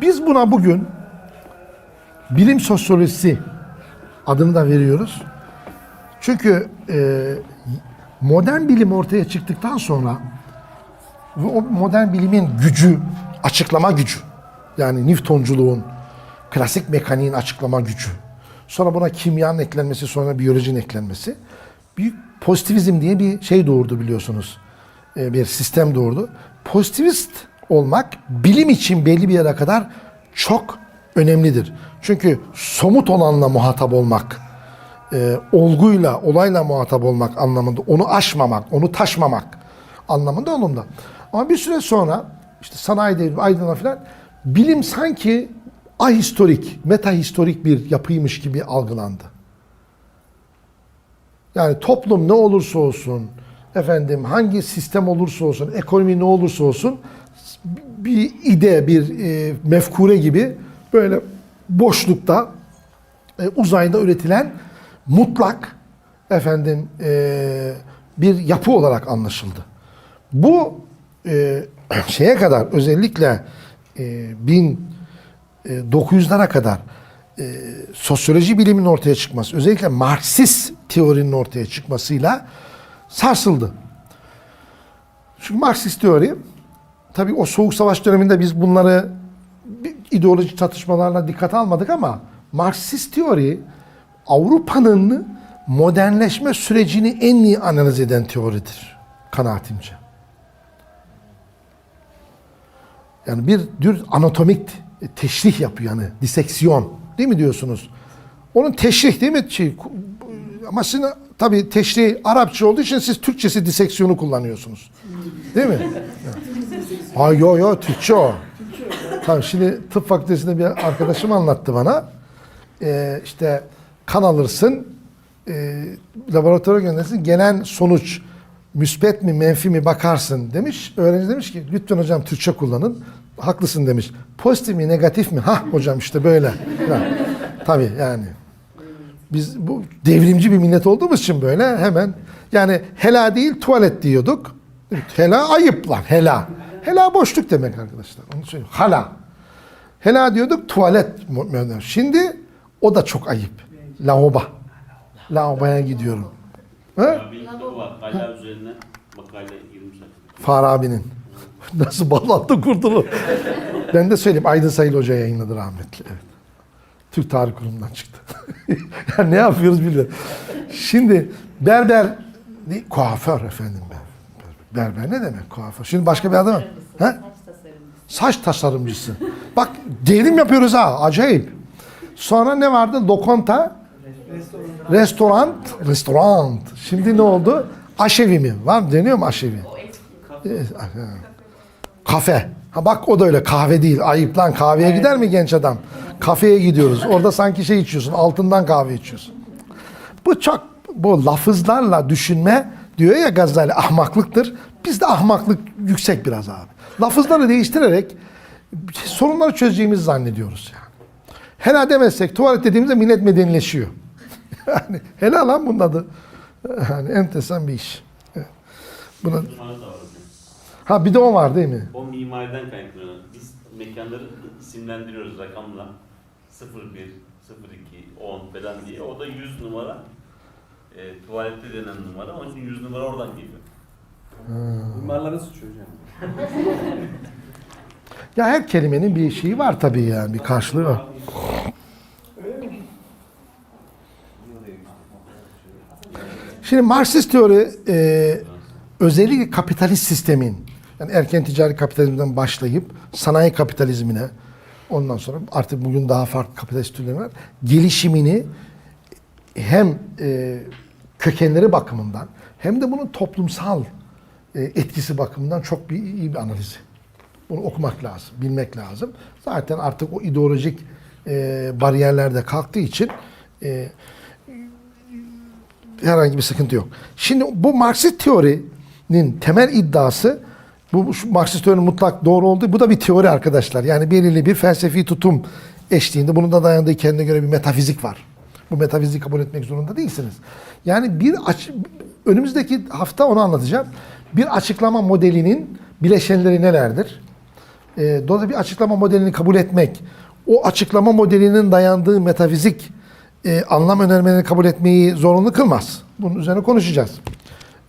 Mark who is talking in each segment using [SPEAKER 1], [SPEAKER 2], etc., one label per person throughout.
[SPEAKER 1] Biz buna bugün bilim sosyolojisi adını da veriyoruz. Çünkü e, modern bilim ortaya çıktıktan sonra ve o modern bilimin gücü, açıklama gücü. Yani Newtonculuğun, klasik mekaniğin açıklama gücü. Sonra buna kimyanın eklenmesi, sonra biyolojinin eklenmesi. Büyük pozitivizm diye bir şey doğurdu biliyorsunuz. Ee, bir sistem doğurdu. Pozitivist olmak bilim için belli bir yere kadar çok önemlidir. Çünkü somut olanla muhatap olmak, e, olguyla, olayla muhatap olmak anlamında, onu aşmamak, onu taşmamak anlamında olumlu. Ama bir süre sonra işte sanayi devrimi, aydınlanma falan bilim sanki ahistorik, metahistorik bir yapıymış gibi algılandı. Yani toplum ne olursa olsun, efendim hangi sistem olursa olsun, ekonomi ne olursa olsun bir ide, bir e, mefkure gibi böyle boşlukta, e, uzayda üretilen mutlak efendim e, bir yapı olarak anlaşıldı. Bu e, şeye kadar özellikle e, 1900'lara kadar e, sosyoloji biliminin ortaya çıkması, özellikle Marksist teorinin ortaya çıkmasıyla sarsıldı. Çünkü Marksist teori, tabii o soğuk savaş döneminde biz bunları bir ideoloji çatışmalarla dikkate almadık ama Marksist teori Avrupa'nın modernleşme sürecini en iyi analiz eden teoridir kanaatimce. Yani bir tür anatomik teşrih yapıyor yani diseksiyon değil mi diyorsunuz? Onun teşrih değil mi? Şey, ama sizin tabii teşrih Arapça olduğu için siz Türkçesi diseksiyonu kullanıyorsunuz. Değil mi? Ha yo yo Türkçe o. Tamam şimdi tıp fakültesinde bir arkadaşım anlattı bana. Ee, işte kan alırsın, e, laboratuvara gönderirsin. Gelen sonuç müspet mi menfi mi bakarsın demiş. Öğrenci demiş ki lütfen hocam Türkçe kullanın. Haklısın demiş. Pozitif mi negatif mi? Ha hocam işte böyle. Ha, tabii yani. Biz bu devrimci bir millet olduğumuz için böyle hemen yani hela değil tuvalet diyorduk. Hela ayıp lan hela. Hela boşluk demek arkadaşlar. Onu söyleyeyim. Hala. Hela diyorduk tuvalet. Şimdi o da çok ayıp. Lavaboba. Lavaboya gidiyorum. Ha?
[SPEAKER 2] Bir kitabı var. Hala üzerine makale 20 sayfa.
[SPEAKER 1] Farabi'nin. Nasıl bağlantı kurdular. ben de söyleyeyim Aydın Sayıl Hoca yayınladı rahmetli. Evet. Türk Tarih Kurumu'ndan çıktı. yani ne yapıyoruz bilmiyorum. Şimdi berber, kuaför efendim. Berber, berber ne demek kuaför? Şimdi başka bir adam mı? Ha? Saç tasarımcısı. Bak devrim yapıyoruz ha acayip. Sonra ne vardı? Lokonta, restoran, restoran. Şimdi ne oldu? Aşevi mi? Var mı? Deniyor mu aşevi? Kafe. Ha bak o da öyle kahve değil. Ayıp lan kahveye gider mi genç adam? Kafeye gidiyoruz. Orada sanki şey içiyorsun. Altından kahve içiyorsun. Bu çok bu lafızlarla düşünme diyor ya Gazali ahmaklıktır. Bizde ahmaklık yüksek biraz abi. Lafızları değiştirerek sorunları çözeceğimizi zannediyoruz yani. Helal demezsek tuvalet dediğimizde millet medenileşiyor. yani helal lan bunun adı. Yani enteresan bir iş. Evet. Buna, ha bir de o var değil mi?
[SPEAKER 2] O mimariden kaynaklanıyor. Biz mekanları isimlendiriyoruz rakamla. 01, 02, 10 falan diye. O da 100 numara. E, tuvalette denen numara. Onun için 100 numara oradan geliyor.
[SPEAKER 3] Mimarların suçu hocam.
[SPEAKER 1] Ya her kelimenin bir şeyi var tabii yani bir karşılığı var. Şimdi Marksist teori e, özellikle kapitalist sistemin yani erken ticari kapitalizmden başlayıp sanayi kapitalizmine ondan sonra artık bugün daha farklı kapitalist türleri var. Gelişimini hem e, kökenleri bakımından hem de bunun toplumsal e, etkisi bakımından çok bir iyi bir analizi. Bunu okumak lazım, bilmek lazım. Zaten artık o ideolojik e, bariyerler de kalktığı için e, herhangi bir sıkıntı yok. Şimdi bu Marksist teorinin temel iddiası bu Marksist teorinin mutlak doğru olduğu bu da bir teori arkadaşlar. Yani belirli bir felsefi tutum eşliğinde bunun da dayandığı kendine göre bir metafizik var. Bu metafizik kabul etmek zorunda değilsiniz. Yani bir önümüzdeki hafta onu anlatacağım. Bir açıklama modelinin bileşenleri nelerdir? E, dolayısıyla bir açıklama modelini kabul etmek, o açıklama modelinin dayandığı metafizik e, anlam önermelerini kabul etmeyi zorunlu kılmaz. Bunun üzerine konuşacağız.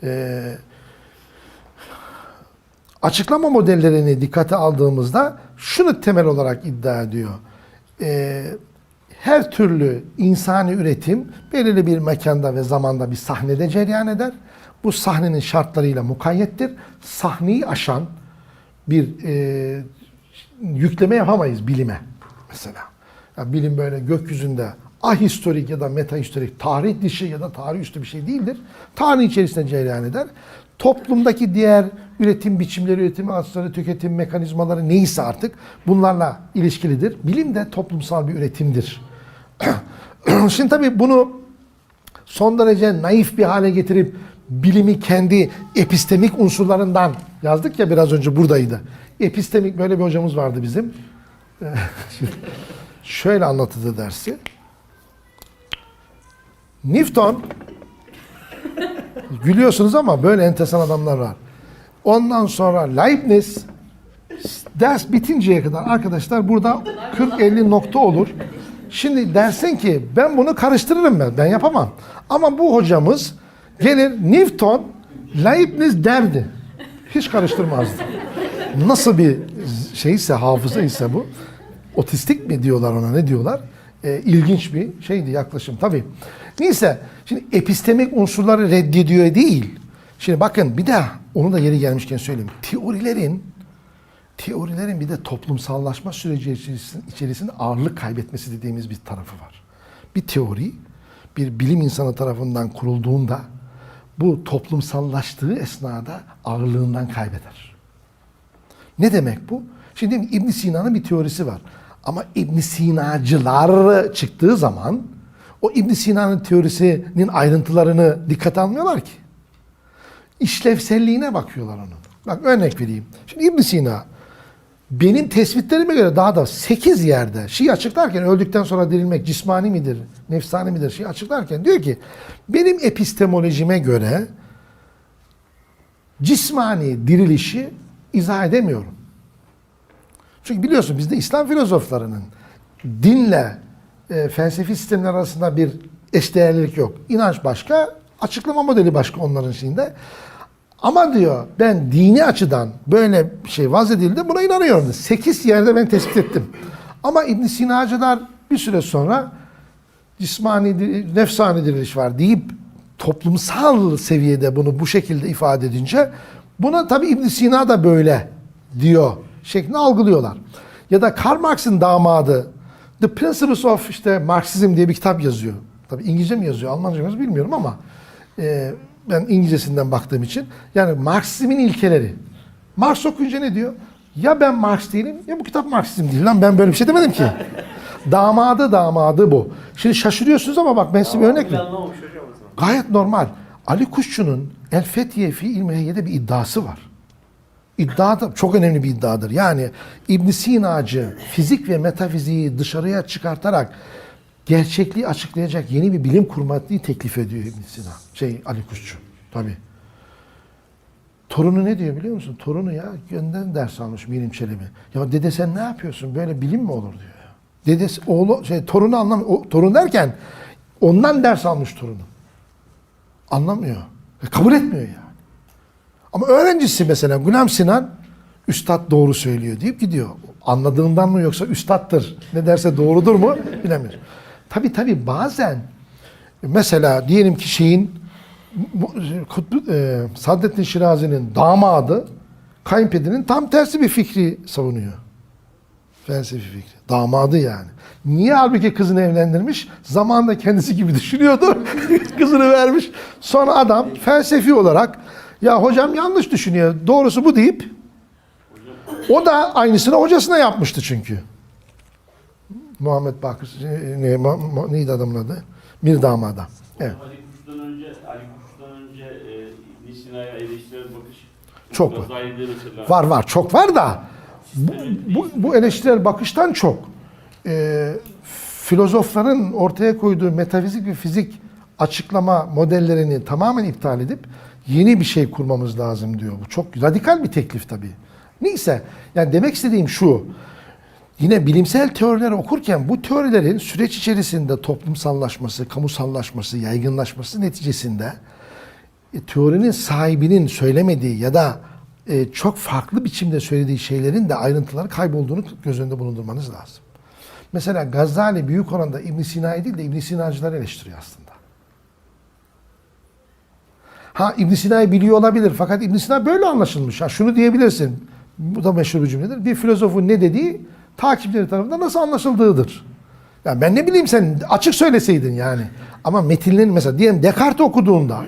[SPEAKER 1] E, açıklama modellerini dikkate aldığımızda şunu temel olarak iddia ediyor. E, her türlü insani üretim belirli bir mekanda ve zamanda bir sahnede cereyan eder. Bu sahnenin şartlarıyla mukayyettir. Sahneyi aşan bir e, yükleme yapamayız bilime mesela. Ya bilim böyle gökyüzünde ahistorik ya da metahistorik, tarih dışı ya da tarih üstü bir şey değildir. Tarih içerisinde cereyan eder. Toplumdaki diğer üretim biçimleri, üretim araçları, tüketim mekanizmaları neyse artık bunlarla ilişkilidir. Bilim de toplumsal bir üretimdir. Şimdi tabii bunu son derece naif bir hale getirip bilimi kendi epistemik unsurlarından yazdık ya biraz önce buradaydı. Epistemik böyle bir hocamız vardı bizim. Şöyle anlatıldı dersi. Newton gülüyorsunuz ama böyle enteresan adamlar var. Ondan sonra Leibniz ders bitinceye kadar arkadaşlar burada 40-50 nokta olur. Şimdi dersin ki ben bunu karıştırırım ben. Ben yapamam. Ama bu hocamız gelir Newton Leibniz derdi. Hiç karıştırmazdı. Nasıl bir şeyse hafıza ise bu. Otistik mi diyorlar ona ne diyorlar? Ee, ilginç bir şeydi yaklaşım tabii. Neyse şimdi epistemik unsurları reddediyor değil. Şimdi bakın bir de onu da yeri gelmişken söyleyeyim. Teorilerin teorilerin bir de toplumsallaşma süreci içerisinde, ağırlık kaybetmesi dediğimiz bir tarafı var. Bir teori bir bilim insanı tarafından kurulduğunda bu toplumsallaştığı esnada ağırlığından kaybeder. Ne demek bu? Şimdi İbn Sina'nın bir teorisi var. Ama İbn Sinacılar çıktığı zaman o İbn Sina'nın teorisinin ayrıntılarını dikkate almıyorlar ki. İşlevselliğine bakıyorlar onun. Bak örnek vereyim. Şimdi İbn Sina benim tespitlerime göre daha da 8 yerde şeyi açıklarken öldükten sonra dirilmek cismani midir, nefsani midir şeyi açıklarken diyor ki benim epistemolojime göre cismani dirilişi izah edemiyorum. Çünkü biliyorsun bizde İslam filozoflarının dinle e, felsefi sistemler arasında bir eşdeğerlilik yok. İnanç başka, açıklama modeli başka onların şeyinde. Ama diyor ben dini açıdan böyle bir şey vaz edildi buna inanıyorum. 8 yerde ben tespit ettim. Ama İbn Sina'cılar bir süre sonra cismani, nefsani diriliş var deyip toplumsal seviyede bunu bu şekilde ifade edince buna tabi İbn Sina da böyle diyor şeklinde algılıyorlar. Ya da Karl Marx'ın damadı The Principles of işte Marxism diye bir kitap yazıyor. Tabi İngilizce mi yazıyor, Almanca mı yazıyor bilmiyorum ama e, ben İngilizcesinden baktığım için yani Marksizmin ilkeleri. Marx okuyunca ne diyor? Ya ben Marx değilim ya bu kitap Marksizm değil lan ben böyle bir şey demedim ki. damadı damadı bu. Şimdi şaşırıyorsunuz ama bak ben size bir örnek vereyim. Gayet normal. Ali Kuşçu'nun El Fethiye fi İlmihiye'de bir iddiası var. İddia da çok önemli bir iddiadır. Yani İbn Sina'cı fizik ve metafiziği dışarıya çıkartarak gerçekliği açıklayacak yeni bir bilim kurmayı teklif ediyor İbn Sina. Şey Ali Kuşçu. Tabii. Torunu ne diyor biliyor musun? Torunu ya gönden ders almış Mirim Çelebi. Ya dede sen ne yapıyorsun? Böyle bilim mi olur diyor. Dedesi oğlu şey torunu anlam o, torun derken ondan ders almış torunu. Anlamıyor. E, Kabul etmiyor yani. Ama öğrencisi mesela Gülam Sinan üstad doğru söylüyor deyip gidiyor. Anladığından mı yoksa üstattır ne derse doğrudur mu bilemiyor. Tabi tabi bazen mesela diyelim ki şeyin Kutbu, e, Saadettin Şirazi'nin damadı kayınpederinin tam tersi bir fikri savunuyor. Felsefi fikri. Damadı yani. Niye halbuki kızını evlendirmiş? Zamanında kendisi gibi düşünüyordu. kızını vermiş. Sonra adam felsefi olarak ya hocam yanlış düşünüyor. Doğrusu bu deyip o da aynısını hocasına yapmıştı çünkü. Muhammed Bakır ne, ma- ma- neydi adamın adı? Mirdam adam. Evet.
[SPEAKER 2] Ali Kuş'tan önce, Ali Kuş'tan önce e, İbn Sina'ya eleştirel bakış
[SPEAKER 1] Çok var. Var var çok var da bu, bu, bu eleştirel bakıştan çok e, filozofların ortaya koyduğu metafizik ve fizik açıklama modellerini tamamen iptal edip yeni bir şey kurmamız lazım diyor. Bu çok radikal bir teklif tabii. Neyse yani demek istediğim şu. Yine bilimsel teorileri okurken bu teorilerin süreç içerisinde toplumsallaşması, kamusallaşması, yaygınlaşması neticesinde teorinin sahibinin söylemediği ya da e, çok farklı biçimde söylediği şeylerin de ayrıntıları kaybolduğunu göz önünde bulundurmanız lazım. Mesela Gazali büyük oranda İbn Sina'yı değil de İbn Sinacıları eleştiriyor aslında. Ha İbn Sina'yı biliyor olabilir fakat İbn Sina böyle anlaşılmış. Ha şunu diyebilirsin. Bu da meşhur bir cümledir. Bir filozofun ne dediği takipçileri tarafından nasıl anlaşıldığıdır. Ya ben ne bileyim sen açık söyleseydin yani. Ama metinlerin mesela diyelim Descartes okuduğunda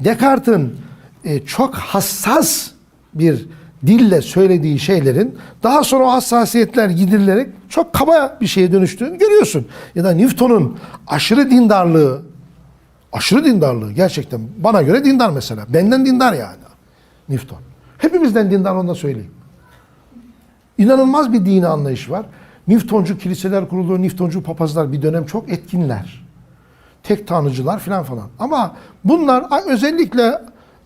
[SPEAKER 1] Descartes'in e, çok hassas bir dille söylediği şeylerin daha sonra o hassasiyetler gidirilerek çok kaba bir şeye dönüştüğünü görüyorsun. Ya da Newton'un aşırı dindarlığı aşırı dindarlığı gerçekten bana göre dindar mesela. Benden dindar yani Newton. Hepimizden dindar onu da söyleyeyim. İnanılmaz bir dini anlayış var. Newtoncu kiliseler kuruluyor, Newtoncu papazlar bir dönem çok etkinler. Tek tanrıcılar falan falan. Ama bunlar özellikle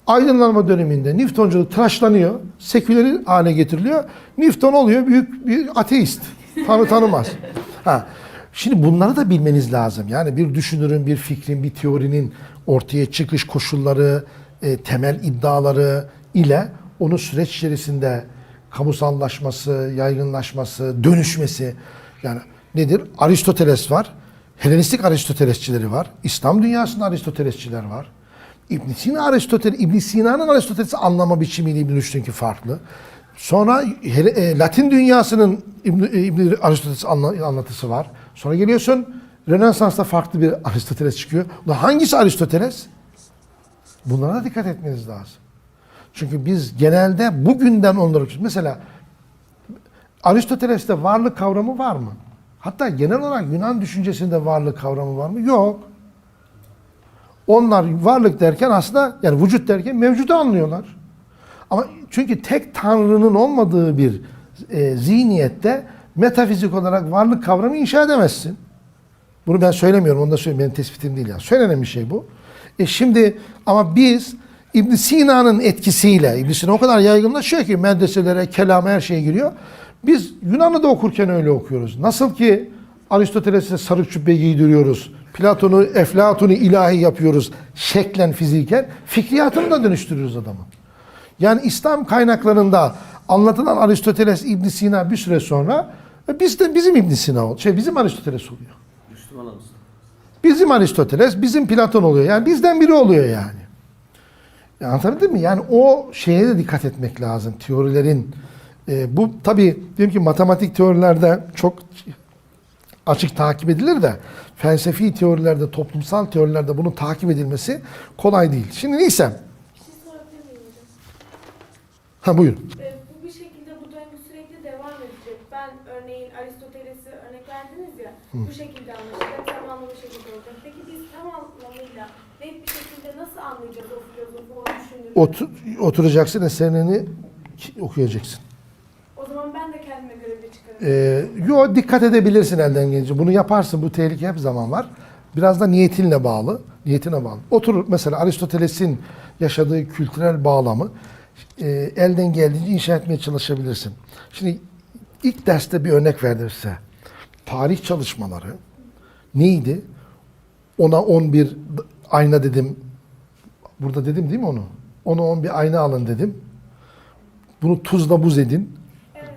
[SPEAKER 1] aydınlanma döneminde Newtonculuk tıraşlanıyor, seküleri hale getiriliyor. Newton oluyor büyük bir ateist. Tanrı tanımaz. Ha. Şimdi bunları da bilmeniz lazım. Yani bir düşünürün, bir fikrin, bir teorinin ortaya çıkış koşulları, e, temel iddiaları ile onun süreç içerisinde kamusallaşması, yaygınlaşması, dönüşmesi. Yani nedir? Aristoteles var. Helenistik Aristotelesçileri var. İslam dünyasında Aristotelesçiler var. İbn Sina Aristoteles, İbn Sina'nın Aristoteles'i anlama biçimiyle İbn Rüşd'ünki farklı. Sonra e, Latin dünyasının İbn, e, Aristoteles anla- anlatısı var. Sonra geliyorsun Rönesans'ta farklı bir Aristoteles çıkıyor. Ulan hangisi Aristoteles? Bunlara da dikkat etmeniz lazım. Çünkü biz genelde bugünden onları. Mesela Aristoteles'te varlık kavramı var mı? Hatta genel olarak Yunan düşüncesinde varlık kavramı var mı? Yok. Onlar varlık derken aslında yani vücut derken mevcudu anlıyorlar. Ama çünkü tek tanrının olmadığı bir e, zihniyette metafizik olarak varlık kavramı inşa edemezsin. Bunu ben söylemiyorum, onu da söyleyeyim. Benim tespitim değil yani. Söylenen bir şey bu. E şimdi ama biz İbn Sina'nın etkisiyle, İbn Sina o kadar yaygınlaşıyor ki medreselere, kelama her şeye giriyor. Biz Yunan'ı da okurken öyle okuyoruz. Nasıl ki Aristoteles'e sarık cübbe giydiriyoruz. Platon'u, Eflatun'u ilahi yapıyoruz. Şeklen, fiziken. Fikriyatını da dönüştürüyoruz adamı. Yani İslam kaynaklarında anlatılan Aristoteles, İbn Sina bir süre sonra e, biz de bizim İbn Sina ol, şey bizim Aristoteles oluyor.
[SPEAKER 3] Müslüman olsun.
[SPEAKER 1] Bizim Aristoteles, bizim Platon oluyor. Yani bizden biri oluyor yani. Ya anlatabildim mi? Yani o şeye de dikkat etmek lazım. Teorilerin e, bu tabii diyelim ki matematik teorilerde çok açık takip edilir de felsefi teorilerde, toplumsal teorilerde bunun takip edilmesi kolay değil. Şimdi neyse.
[SPEAKER 4] Bir şey sorabilir miyim hocam?
[SPEAKER 1] Ha buyurun.
[SPEAKER 4] Ee, bu bir şekilde bu döngü sürekli devam edecek. Ben örneğin Aristoteles'i örnek verdiniz ya, bu şekilde anlaşılacak, zamanla bu şekilde olacak. Peki biz tam anlamıyla net bir şekilde nasıl anlayacağız o filozofu, o düşünürü?
[SPEAKER 1] Otur, oturacaksın eserini okuyacaksın.
[SPEAKER 4] O zaman ben de kendime
[SPEAKER 1] Ee, yo dikkat edebilirsin elden gelince. Bunu yaparsın. Bu tehlike hep zaman var. Biraz da niyetinle bağlı. Niyetine bağlı. Oturur mesela Aristoteles'in yaşadığı kültürel bağlamı e, elden geldiğince inşa etmeye çalışabilirsin. Şimdi ilk derste bir örnek verdim size. Tarih çalışmaları neydi? Ona 11 ayna dedim. Burada dedim değil mi onu? Ona 10 bir ayna alın dedim. Bunu tuzla buz edin.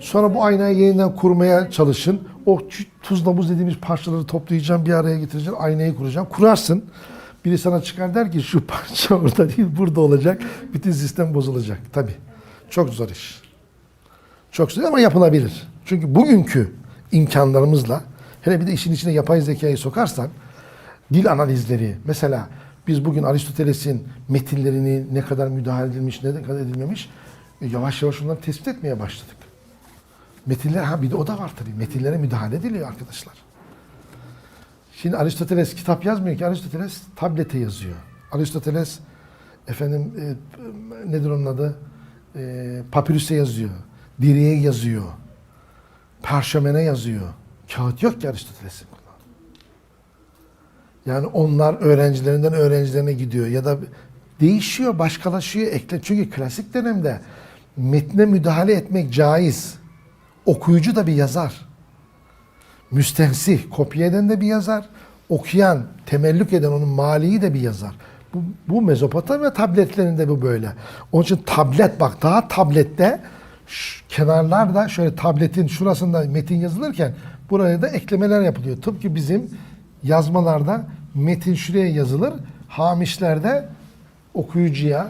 [SPEAKER 1] Sonra bu aynayı yeniden kurmaya çalışın. O tuzla buz dediğimiz parçaları toplayacağım, bir araya getireceğim, aynayı kuracağım. Kurarsın. Biri sana çıkar der ki şu parça orada değil, burada olacak. Bütün sistem bozulacak. Tabii. Çok zor iş. Çok zor ama yapılabilir. Çünkü bugünkü imkanlarımızla, hele bir de işin içine yapay zekayı sokarsan, dil analizleri, mesela biz bugün Aristoteles'in metinlerini ne kadar müdahale edilmiş, ne kadar edilmemiş, e, yavaş yavaş onları tespit etmeye başladık. Metinler, ha bir de o da var tabii. Metinlere müdahale ediliyor arkadaşlar. Şimdi Aristoteles kitap yazmıyor ki. Aristoteles tablete yazıyor. Aristoteles efendim e, nedir onun adı? E, papirüse yazıyor. Diriye yazıyor. Parşömene yazıyor. Kağıt yok ki Aristoteles'in. Yani onlar öğrencilerinden öğrencilerine gidiyor ya da değişiyor, başkalaşıyor, ekle. Çünkü klasik dönemde metne müdahale etmek caiz. Okuyucu da bir yazar. Müstensih, kopya eden de bir yazar. Okuyan, temellük eden onun maliyi de bir yazar. Bu, bu Mezopotamya tabletlerinde bu böyle. Onun için tablet bak daha tablette kenarlarda şöyle tabletin şurasında metin yazılırken buraya da eklemeler yapılıyor. Tıpkı bizim yazmalarda metin şuraya yazılır. Hamişlerde okuyucuya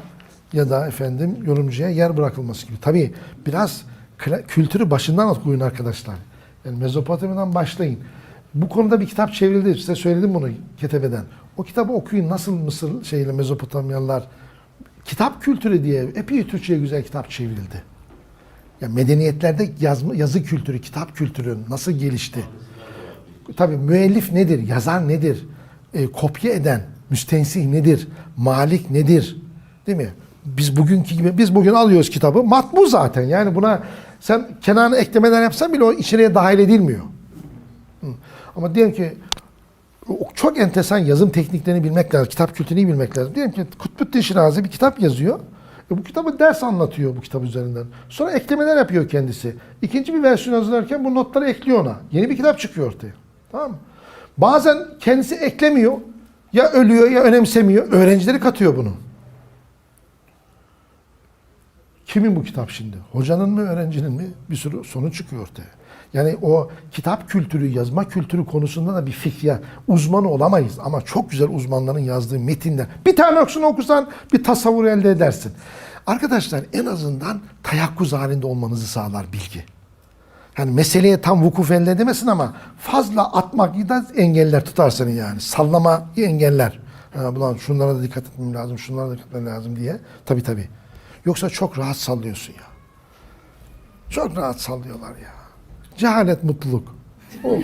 [SPEAKER 1] ya da efendim yorumcuya yer bırakılması gibi. Tabii biraz kültürü başından okuyun arkadaşlar. Yani Mezopotamya'dan başlayın. Bu konuda bir kitap çevrildi. Size söyledim bunu Ketebe'den. O kitabı okuyun. Nasıl Mısır şeyle Mezopotamyalılar kitap kültürü diye epey Türkçe'ye güzel kitap çevrildi. Ya medeniyetlerde yazma, yazı kültürü, kitap kültürü nasıl gelişti? Tabii müellif nedir? Yazar nedir? E, kopya eden, müstensih nedir? Malik nedir? Değil mi? Biz bugünkü gibi, biz bugün alıyoruz kitabı. Matbu zaten. Yani buna sen kenarına eklemeler yapsan bile o içeriye dahil edilmiyor. Ama diyelim ki çok enteresan yazım tekniklerini bilmek lazım. Kitap kültürünü bilmek lazım. Diyelim ki Kutbuddin Şirazi bir kitap yazıyor. E bu kitabı ders anlatıyor bu kitap üzerinden. Sonra eklemeler yapıyor kendisi. İkinci bir versiyon hazırlarken bu notları ekliyor ona. Yeni bir kitap çıkıyor ortaya. Tamam mı? Bazen kendisi eklemiyor. Ya ölüyor ya önemsemiyor. Öğrencileri katıyor bunu. Kimin bu kitap şimdi? Hocanın mı, öğrencinin mi? Bir sürü sonuç çıkıyor ortaya. Yani o kitap kültürü, yazma kültürü konusunda da bir fikriye uzmanı olamayız. Ama çok güzel uzmanların yazdığı metinler. Bir tane okusunu okusan bir tasavvur elde edersin. Arkadaşlar en azından tayakkuz halinde olmanızı sağlar bilgi. Yani meseleye tam vukuf elde edemesin ama fazla atmak da engeller tutar seni yani. Sallama engeller. Ha, ulan şunlara da dikkat etmem lazım, şunlara da dikkat etmem lazım diye. Tabii tabii. Yoksa çok rahat sallıyorsun ya. Çok rahat sallıyorlar ya. Cehalet mutluluk. O.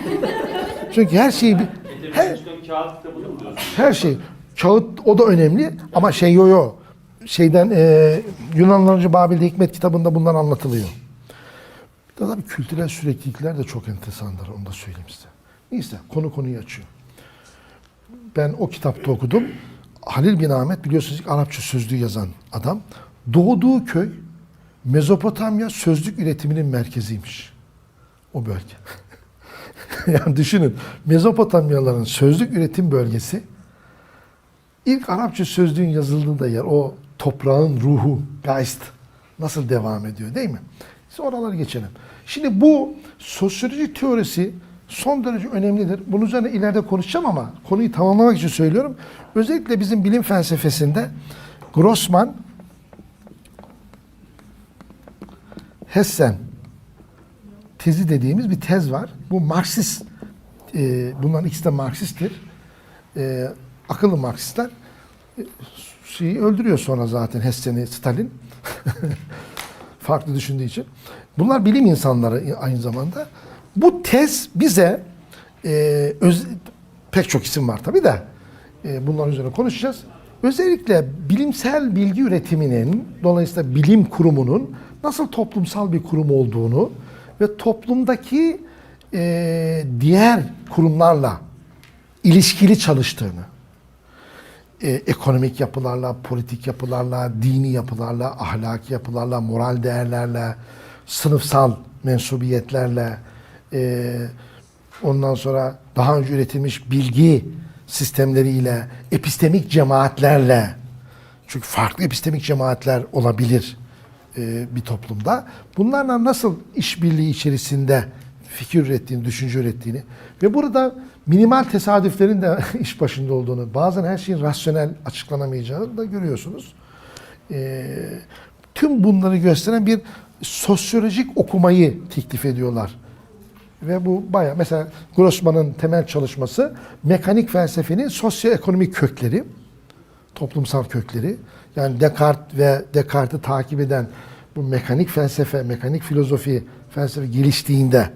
[SPEAKER 1] Çünkü her şeyi bir, her,
[SPEAKER 2] Her...
[SPEAKER 1] şey kağıt o da önemli ama şey yo yo şeyden e, Yunanlar önce Babil'de Hikmet kitabında bunlar anlatılıyor. Bir de tabii kültürel süreklilikler de çok enteresandır onu da söyleyeyim size. Neyse konu konuyu açıyor. Ben o kitapta okudum. Halil bin Ahmet biliyorsunuz ilk Arapça sözlüğü yazan adam. Doğduğu köy Mezopotamya sözlük üretiminin merkeziymiş. O bölge. yani düşünün Mezopotamyalıların sözlük üretim bölgesi ilk Arapça sözlüğün yazıldığı da yer. O toprağın ruhu, geist nasıl devam ediyor değil mi? Biz oraları geçelim. Şimdi bu sosyoloji teorisi son derece önemlidir. Bunun üzerine ileride konuşacağım ama konuyu tamamlamak için söylüyorum. Özellikle bizim bilim felsefesinde Grossman, Hessen tezi dediğimiz bir tez var. Bu Marksist, e, bunların ikisi de Marksisttir. E, akıllı Marksistler e, şeyi öldürüyor sonra zaten Hessen'i Stalin. Farklı düşündüğü için. Bunlar bilim insanları aynı zamanda. Bu tez bize e, öz, pek çok isim var tabii de e, bunların üzerine konuşacağız. Özellikle bilimsel bilgi üretiminin dolayısıyla bilim kurumunun nasıl toplumsal bir kurum olduğunu ve toplumdaki e, diğer kurumlarla ilişkili çalıştığını, e, ekonomik yapılarla, politik yapılarla, dini yapılarla, ahlaki yapılarla, moral değerlerle, sınıfsal mensubiyetlerle, e, ondan sonra daha önce üretilmiş bilgi sistemleriyle, epistemik cemaatlerle, çünkü farklı epistemik cemaatler olabilir e, bir toplumda. Bunlarla nasıl işbirliği içerisinde fikir ürettiğini, düşünce ürettiğini ve burada minimal tesadüflerin de iş başında olduğunu, bazen her şeyin rasyonel açıklanamayacağını da görüyorsunuz. E, tüm bunları gösteren bir sosyolojik okumayı teklif ediyorlar. Ve bu baya mesela Grossman'ın temel çalışması mekanik felsefenin sosyoekonomik kökleri, toplumsal kökleri. Yani Descartes ve Descartes'i takip eden bu mekanik felsefe, mekanik filozofi, felsefe geliştiğinde,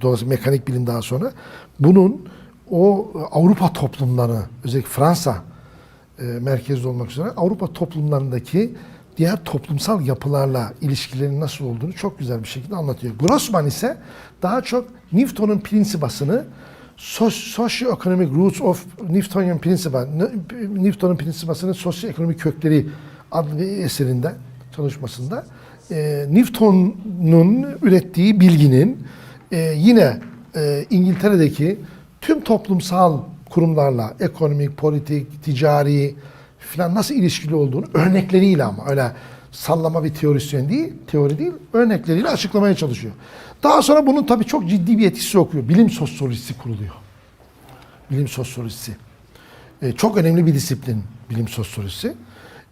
[SPEAKER 1] dolayısıyla mekanik bilim daha sonra bunun o Avrupa toplumları, özellikle Fransa e, merkezli olmak üzere Avrupa toplumlarındaki diğer toplumsal yapılarla ilişkilerin nasıl olduğunu çok güzel bir şekilde anlatıyor. Grossman ise daha çok Newton'un prinsipasını Socio-Economic Roots of Newtonian Principle, Newton'un prinsipasının sosyoekonomik kökleri adlı eserinde, çalışmasında e, Newton'un ürettiği bilginin e, yine e, İngiltere'deki tüm toplumsal kurumlarla ekonomik, politik, ticari filan nasıl ilişkili olduğunu örnekleriyle ama öyle sallama bir teorisyen değil, teori değil, örnekleriyle açıklamaya çalışıyor. Daha sonra bunun tabii çok ciddi bir etkisi okuyor. Bilim sosyolojisi kuruluyor. Bilim sosyolojisi. E, çok önemli bir disiplin bilim sosyolojisi.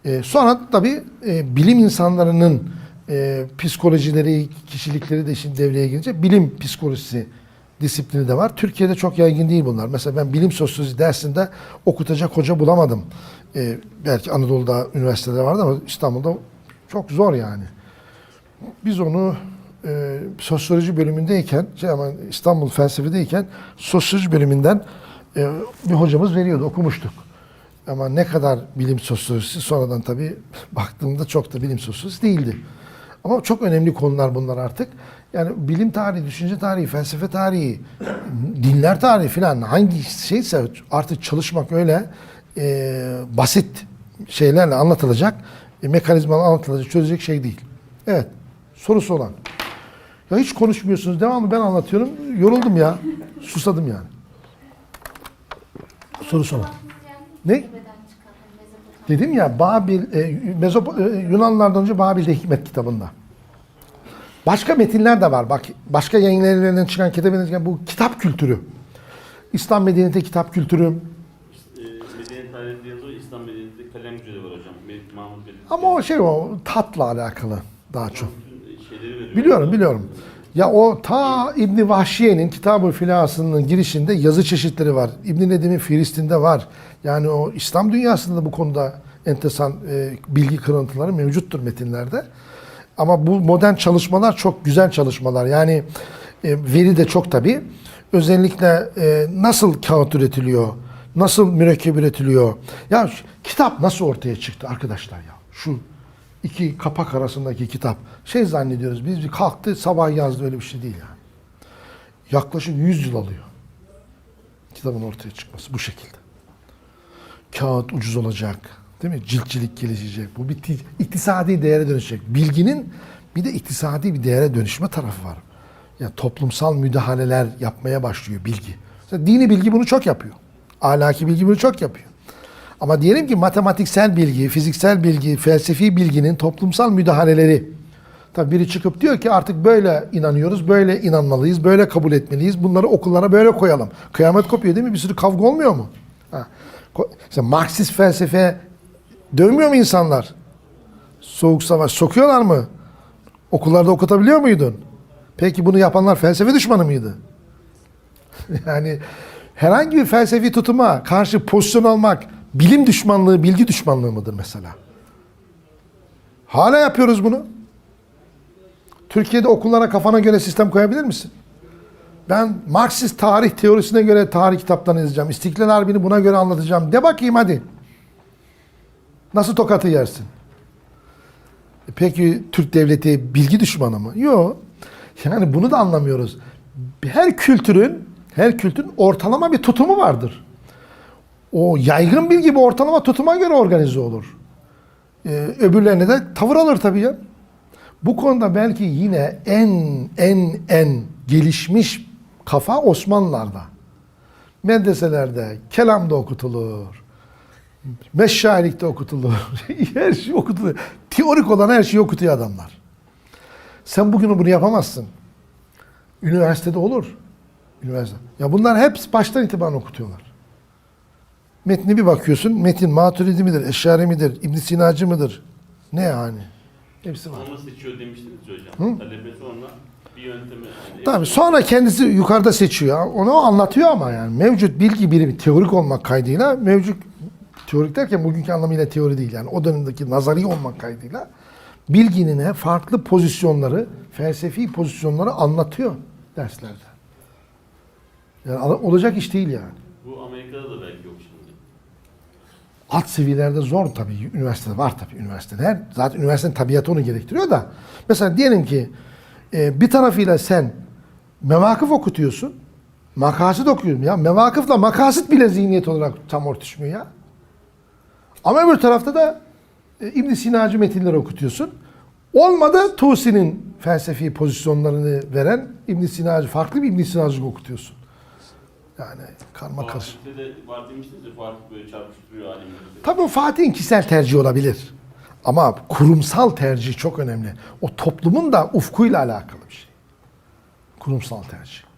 [SPEAKER 1] E, sonra tabii e, bilim insanlarının e, psikolojileri, kişilikleri de işin devreye girince bilim psikolojisi disiplini de var. Türkiye'de çok yaygın değil bunlar. Mesela ben bilim sosyolojisi dersinde okutacak hoca bulamadım. E, belki Anadolu'da üniversitede vardı ama İstanbul'da çok zor yani. Biz onu e, sosyoloji bölümündeyken, şey ama İstanbul felsefedeyken sosyoloji bölümünden e, bir hocamız veriyordu, okumuştuk. Ama ne kadar bilim sosyolojisi sonradan tabii baktığımda çok da bilim sosyolojisi değildi. Ama çok önemli konular bunlar artık. Yani bilim tarihi, düşünce tarihi, felsefe tarihi, dinler tarihi filan hangi şeyse artık çalışmak öyle e, basit şeylerle anlatılacak, e, mekanizmalarla anlatılacak, çözecek şey değil. Evet, sorusu olan. Ya hiç konuşmuyorsunuz, devamlı ben anlatıyorum. Yoruldum ya, susadım yani. Sorusu olan. Ne? Dedim ya Babil, e, Mezop, e, Yunanlılardan önce Babil'de Hikmet kitabında. Başka metinler de var. Bak başka yayın evlerinden çıkan çıkan bu kitap kültürü. İslam medeniyeti kitap kültürü.
[SPEAKER 2] E, medeniyet tarihinde yazıyor, İslam medeniyetinde kalem gücü de var hocam. Mahmut Bey.
[SPEAKER 1] Ama o şey o tatla alakalı daha çok. Biliyorum biliyorum. Ya o ta İbni Vahşiye'nin Kitab-ı Filası'nın girişinde yazı çeşitleri var. İbn Nedim'in Filistin'de var. Yani o İslam dünyasında da bu konuda enteresan e, bilgi kırıntıları mevcuttur metinlerde. Ama bu modern çalışmalar çok güzel çalışmalar. Yani e, veri de çok tabii. Özellikle e, nasıl kağıt üretiliyor, nasıl mürekkep üretiliyor. Ya kitap nasıl ortaya çıktı arkadaşlar ya? Şu iki kapak arasındaki kitap. Şey zannediyoruz biz bir kalktı sabah yazdı öyle bir şey değil yani. Yaklaşık 100 yıl alıyor. Kitabın ortaya çıkması bu şekilde. Kağıt ucuz olacak. Değil mi? Ciltçilik gelişecek. Bu bir ti- iktisadi değere dönüşecek. Bilginin bir de iktisadi bir değere dönüşme tarafı var. Ya toplumsal müdahaleler yapmaya başlıyor bilgi. Mesela dini bilgi bunu çok yapıyor. Ahlaki bilgi bunu çok yapıyor. Ama diyelim ki matematiksel bilgi, fiziksel bilgi, felsefi bilginin toplumsal müdahaleleri. Tabii biri çıkıp diyor ki artık böyle inanıyoruz, böyle inanmalıyız, böyle kabul etmeliyiz. Bunları okullara böyle koyalım. Kıyamet kopuyor değil mi? Bir sürü kavga olmuyor mu? Ha. Mesela Marksist felsefe dövmüyor mu insanlar? Soğuk savaş sokuyorlar mı? Okullarda okutabiliyor muydun? Peki bunu yapanlar felsefe düşmanı mıydı? yani herhangi bir felsefi tutuma karşı pozisyon almak bilim düşmanlığı, bilgi düşmanlığı mıdır mesela? Hala yapıyoruz bunu. Türkiye'de okullara kafana göre sistem koyabilir misin? Ben Marksist tarih teorisine göre tarih kitaplarını yazacağım. İstiklal Harbi'ni buna göre anlatacağım. De bakayım hadi. Nasıl tokatı yersin? E Peki Türk devleti bilgi düşmanı mı? Yok. Yani bunu da anlamıyoruz. Her kültürün, her kültürün ortalama bir tutumu vardır. O yaygın bilgi bu ortalama tutuma göre organize olur. Ee, öbürlerine de tavır alır tabii ya. Bu konuda belki yine en en en gelişmiş kafa Osmanlılar'da. Medreselerde kelamda okutulur. Meşayilikte okutulur. her şey okutulur. Teorik olan her şeyi okutuyor adamlar. Sen bugün bunu yapamazsın. Üniversitede olur. Üniversite. Ya bunlar hep baştan itibaren okutuyorlar. Metni bir bakıyorsun. Metin Maturidi midir, Eşari midir, İbn Sinacı mıdır? Ne yani? Hepsi var.
[SPEAKER 2] Onu seçiyor demiştiniz hocam. Talebe sonra bir yöntemi. Yani
[SPEAKER 1] Tabii sonra kendisi yukarıda seçiyor. Onu anlatıyor ama yani mevcut bilgi birimi teorik olmak kaydıyla mevcut teorik derken bugünkü anlamıyla teori değil yani o dönemdeki nazari olmak kaydıyla bilginin hep farklı pozisyonları, felsefi pozisyonları anlatıyor derslerde. Yani olacak iş değil yani.
[SPEAKER 2] Bu Amerika'da da belki yok şimdi.
[SPEAKER 1] Alt seviyelerde zor tabii. Üniversitede var tabii üniversitede. Her, zaten üniversitenin tabiatı onu gerektiriyor da. Mesela diyelim ki e, bir tarafıyla sen mevakıf okutuyorsun. Makasit okuyorum ya. Mevakıfla makasit bile zihniyet olarak tam örtüşmüyor ya. Ama öbür tarafta da e, İbn Sinacı metinleri okutuyorsun. Olmadı Tusi'nin felsefi pozisyonlarını veren İbn Sina'cı, farklı bir İbn Sina'cılık okutuyorsun. Yani karma karışık.
[SPEAKER 2] Fatih'te de var demiştiniz ya Fatih böyle çarpıştırıyor alimleri.
[SPEAKER 1] Tabii o Fatih'in kişisel tercihi olabilir. Ama kurumsal tercih çok önemli. O toplumun da ufkuyla alakalı bir şey. Kurumsal tercih.